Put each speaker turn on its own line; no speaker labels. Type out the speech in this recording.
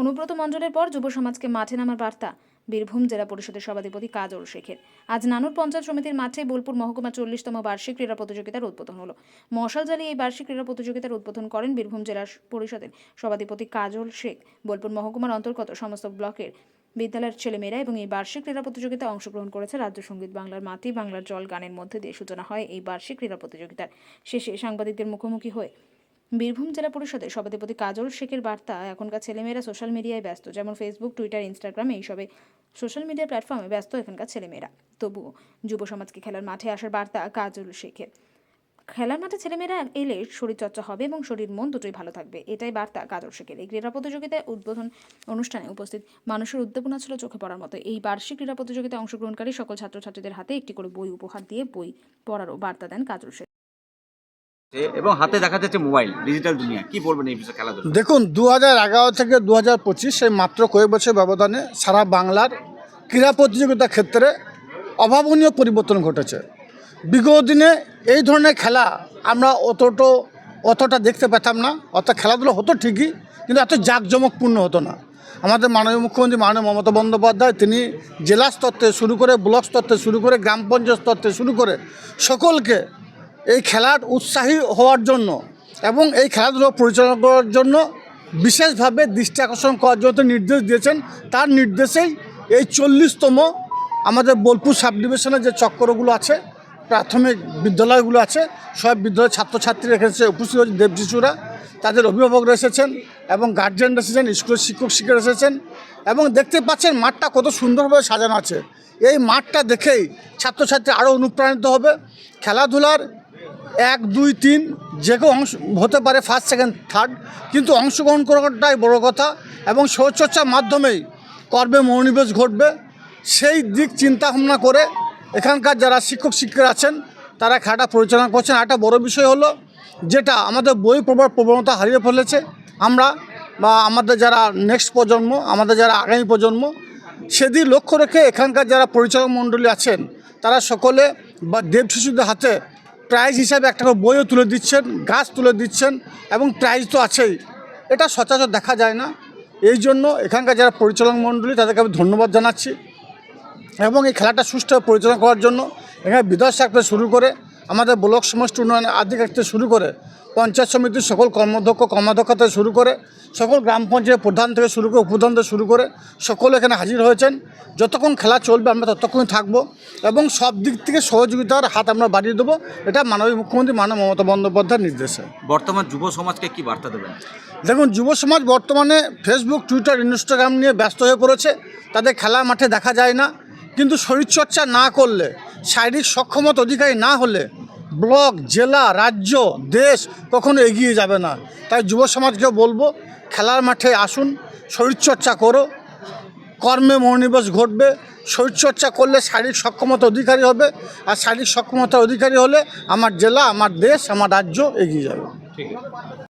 অনুব্রত মণ্ডলের পর যুব সমাজকে মাঠে নামার বার্তা। বীরভূম জেলা পরিষদের সভাধিপতি কাজল শেখের। আজ নানুর পঞ্চায়েত সমিতির মাঠে বোলপুর মহকুমা চল্লিশতম বার্ষিক ক্রীড়া প্রতিযোগিতার উদ্বোধন হলো। মশাল জ্বালিয়ে এই বার্ষিক ক্রীড়া প্রতিযোগিতার উদ্বোধন করেন বীরভূম জেলা পরিষদের সভাধিপতি কাজল শেখ। বোলপুর মহকুমার অন্তর্গত সমস্ত ব্লকের বিদ্যালয়ের ছেলেমেয়েরা এবং এই বার্ষিক ক্রীড়া প্রতিযোগিতায় অংশগ্রহণ করেছে রাজ্য সংগীত বাংলার মাটি, বাংলার জল গানের মধ্যে দিয়ে সূচনা হয় এই বার্ষিক ক্রীড়া প্রতিযোগিতার। শেষে সাংবাদিকদের মুখোমুখি হয়ে বীরভূম জেলা পরিষদের সভাধিপতি কাজল শেখের বার্তা, এখনকার ছেলেমেয়েরা সোশ্যাল মিডিয়ায় ব্যস্ত, যেমন ফেসবুক টুইটার ইনস্টাগ্রাম এইসবে সোশ্যাল মিডিয়া প্ল্যাটফর্মে ব্যস্ত এখানকার ছেলেমেয়েরা। তবুও যুব সমাজকে খেলার মাঠে আসার বার্তা কাজল শেখের খেলার মাঠে ছেলেমেয়েরা এলে শরীরচর্চা হবে এবং শরীর, মন দুটোই ভালো থাকবে, এটাই বার্তা কাজল শেখের। এই ক্রীড়া প্রতিযোগিতায় উদ্বোধন অনুষ্ঠানে উপস্থিত মানুষের উদ্দীপনা ছিল চোখে পড়ার মতো। এই বার্ষিক ক্রীড়া প্রতিযোগিতায় অংশগ্রহণকারী সকল ছাত্রছাত্রীদের হাতে একটি করে বই উপহার দিয়ে বই পড়ারও বার্তা দেন কাজল শেখ।
এবং হাতে দেখা যাচ্ছে মোবাইল ডিজিটাল দুনিয়া। কি বলবেন এই বিষয়ে খেলাধুলা?
দেখুন দু হাজার এগারো থেকে দু হাজার পঁচিশ এই মাত্র কয়েক বছর ব্যবধানে সারা বাংলার ক্রীড়া প্রতিযোগিতার ক্ষেত্রে অভাবনীয় পরিবর্তন ঘটেছে। বিগত দিনে এই ধরনের খেলা আমরা অতটো, অতটা দেখতে পেতাম না। অর্থাৎ খেলাধুলো হতো ঠিকই, কিন্তু এত জাঁকজমকপূর্ণ হতো না। আমাদের মাননীয় মুখ্যমন্ত্রী মাননীয় মমতা বন্দ্যোপাধ্যায়, তিনি জেলা স্তর থেকে শুরু করে, ব্লক স্তর থেকে শুরু করে, গ্রাম পঞ্চায়েত স্তর থেকে শুরু করে সকলকে এই খেলার উৎসাহী হওয়ার জন্য এবং এই খেলাধুলো পরিচালনা করার জন্য বিশেষভাবে দৃষ্টি আকর্ষণ করার জন্য নির্দেশ দিয়েছেন। তার নির্দেশেই এই চল্লিশতম আমাদের বোলপুর সাব ডিভিশনের যে চক্রগুলো আছে, প্রাথমিক বিদ্যালয়গুলো আছে, সব বিদ্যালয়ের ছাত্রছাত্রীরা এখানে এসে উপস্থিত হয়েছে, দেব শিশুরা তাদের অভিভাবকরা এসেছেন এবং গার্জিয়ানরা এসেছেন, স্কুলের শিক্ষক শিক্ষক এসেছেন এবং দেখতে পাচ্ছেন মাঠটা কত সুন্দরভাবে সাজানো আছে। এই মাঠটা দেখেই ছাত্রছাত্রী আরও অনুপ্রাণিত হবে। খেলাধুলার এক, দুই, তিন, যে কেউ অংশ হতে পারে ফার্স্ট সেকেন্ড থার্ড কিন্তু অংশগ্রহণ করাটাই বড় কথা এবং শরীরচর্চার মাধ্যমেই কর্মে মনোনিবেশ ঘটবে। সেই দিক চিন্তা ভাবনা করে এখানকার যারা শিক্ষক, শিক্ষিকা আছেন, তারা খেলাটা পরিচালনা করছেন। একটা বড় বিষয় হলো, যেটা আমাদের বই পড়বার প্রবণতা হারিয়ে ফেলেছে। আমরা বা আমাদের যারা নেক্সট প্রজন্ম, আমাদের যারা আগামী প্রজন্ম, সেদিক লক্ষ্য রেখে এখানকার যারা পরিচালক মণ্ডলী আছেন, তারা সকলে বা দেব শিশুদের হাতে প্রাইজ হিসাবে একটা করে বইও তুলে দিচ্ছেন, গাছ তুলে দিচ্ছেন এবং প্রাইজ তো আছেই। এটা সচরাচর দেখা যায় না। এই জন্য এখানকার যারা পরিচালন মণ্ডলী, তাদেরকে আমি ধন্যবাদ জানাচ্ছি। এবং এই খেলাটা সুষ্ঠুভাবে পরিচালনা করার জন্য এখানে বিদর্শ থেকে শুরু করে আমাদের ব্লক সমষ্টি উন্নয়ন আধিকারিক থেকে শুরু করে পঞ্চায়েত সমিতির সকল কর্মধ্যক্ষ কর্মাধ্যক্ষ থেকে শুরু করে সকল গ্রাম পঞ্চায়েত প্রধান থেকে শুরু করে উপধান থেকে শুরু করে সকল এখানে হাজির হয়েছেন। যতক্ষণ খেলা চলবে আমরা ততক্ষণই থাকব এবং সব দিক থেকে সহযোগিতার হাত আমরা বাড়িয়ে দেবো। এটা মাননীয় মুখ্যমন্ত্রী মাননীয় মমতা বন্দ্যোপাধ্যায়ের নির্দেশে।
বর্তমান যুব সমাজকে কি বার্তা দেবেন?
দেখুন যুব সমাজ বর্তমানে ফেসবুক টুইটার ইনস্টাগ্রাম নিয়ে ব্যস্ত হয়ে পড়েছে। তাদের খেলার মাঠে দেখা যায় না। কিন্তু শরীরচর্চা না করলে শারীরিক সক্ষমতা অধিকারী না হলে ব্লক, জেলা, রাজ্য, দেশ কখনো এগিয়ে যাবে না। তাই যুব সমাজকে বলব, খেলার মাঠে আসুন, শরীরচর্চা করো, কর্মে মনোনিবেশ ঘটবে। শরীরচর্চা করলে শারীরিক সক্ষমতা অধিকারী হবে আর শারীরিক সক্ষমতা অধিকারী হলে আমার জেলা, আমার দেশ, আমার রাজ্য এগিয়ে যাবে।
ঠিক আছে।